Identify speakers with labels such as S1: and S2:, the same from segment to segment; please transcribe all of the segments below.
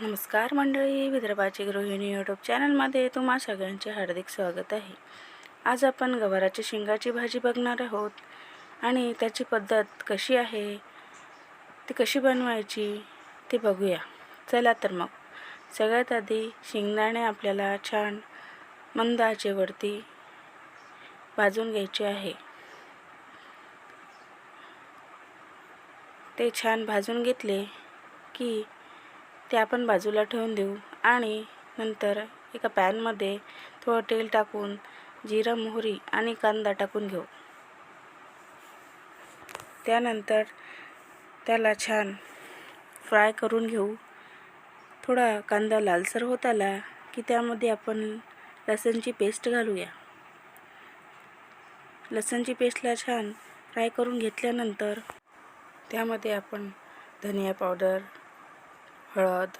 S1: नमस्कार मंडळी विदर्भाची गृहिणी यूट्यूब चॅनलमध्ये तुम्हा सगळ्यांचे हार्दिक स्वागत आहे. आज आपण गवाराच्या शेंगाची भाजी बघणार आहोत आणि त्याची पद्धत कशी आहे ती कशी बनवायची ते बघूया. चला तर मग. सगळ्यात आधी शेंगदाणे आपल्याला छान मंद आचेवरती भाजून घ्यायचे आहे. ते छान भाजून घेतले की ते आपण बाजूला ठेवून देऊ. आणि नंतर एका पॅनमध्ये थोडं तेल टाकून जिरं मोहरी आणि कांदा टाकून घेऊ. त्यानंतर त्याला छान फ्राय करून घेऊ. थोडा कांदा लालसर होत आला की त्यामध्ये आपण लसणची पेस्ट घालूया. लसणची पेस्टला छान फ्राय करून घेतल्यानंतर त्यामध्ये आपण धनिया पावडर हळद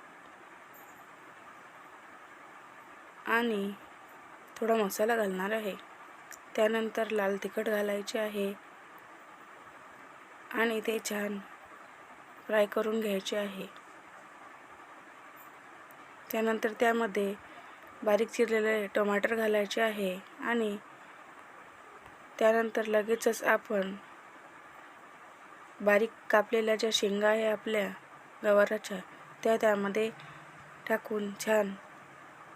S1: आणि थोडा मसाला घालणार आहे. त्यानंतर लाल तिखट घालायचे आहे आणि ते छान फ्राय करून घ्यायचे आहे. त्यानंतर त्यामध्ये बारीक चिरलेले टमाटर घालायचे आहे आणि त्यानंतर लगेचच आपण बारीक कापलेल्या ज्या शेंगा आहे आपल्या गवाराच्या त्या त्यामध्ये टाकून छान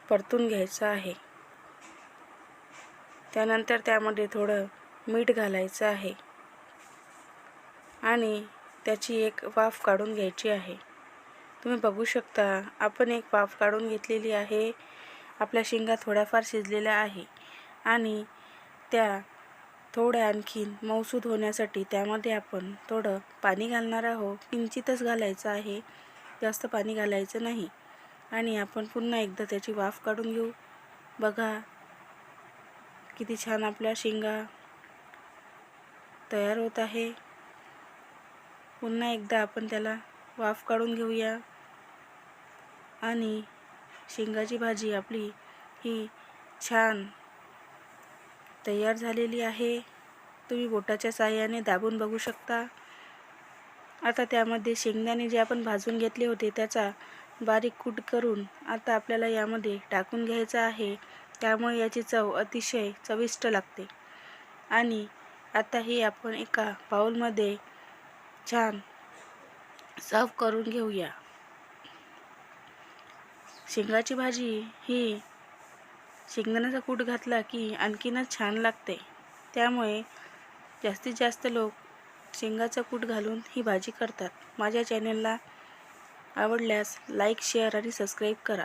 S1: परतून घ्यायचं आहे. त्यानंतर त्यामध्ये थोडं मीठ घालायचं आहे. आणि त्याची एक वाफ काढून घ्यायची आहे. तुम्ही बघू शकता आपण एक वाफ काढून घेतलेली आहे. आपल्या शेंगा थोड्याफार शिजलेल्या आहे. आणि त्या थोड्या आणखीन मऊसूद होण्यासाठी त्यामध्ये आपण थोडं पाणी घालणार आहोत. किंचितच घालायचं आहे. जास्त पाणी घालायचं नाही. आणि आपण पुन्हा एकदा त्याची वाफ काढून घेऊ. बघा किती छान आपल्या शेंगा तयार होत आहे. पुन्हा एकदा आपण त्याला वाफ काढून घेऊया. आणि शेंगाची भाजी आपली ही छान तयार झालेली आहे. तुम्ही बोटाच्या साह्याने दाबून बघू शकता. आता त्यामध्ये शेंगदाणे जे आपण भाजून घेतले होते त्याचा बारीक कूट करून आता आपल्याला यामध्ये टाकून घ्यायचं आहे. त्यामुळे याची चव अतिशय चविष्ट लागते. आणि आता ही आपण एका बाऊलमध्ये छान सर्व करून घेऊया. शेंगाची भाजी ही शेंगदाण्याचा कूट घातला की आणखीनच छान लागते. त्यामुळे जास्तीत जास्त लोक शेंगाचं कूट घालून ही भाजी करतात. माझ्या चॅनलला आवडल्यास लाईक शेअर आणि सबस्क्राईब करा.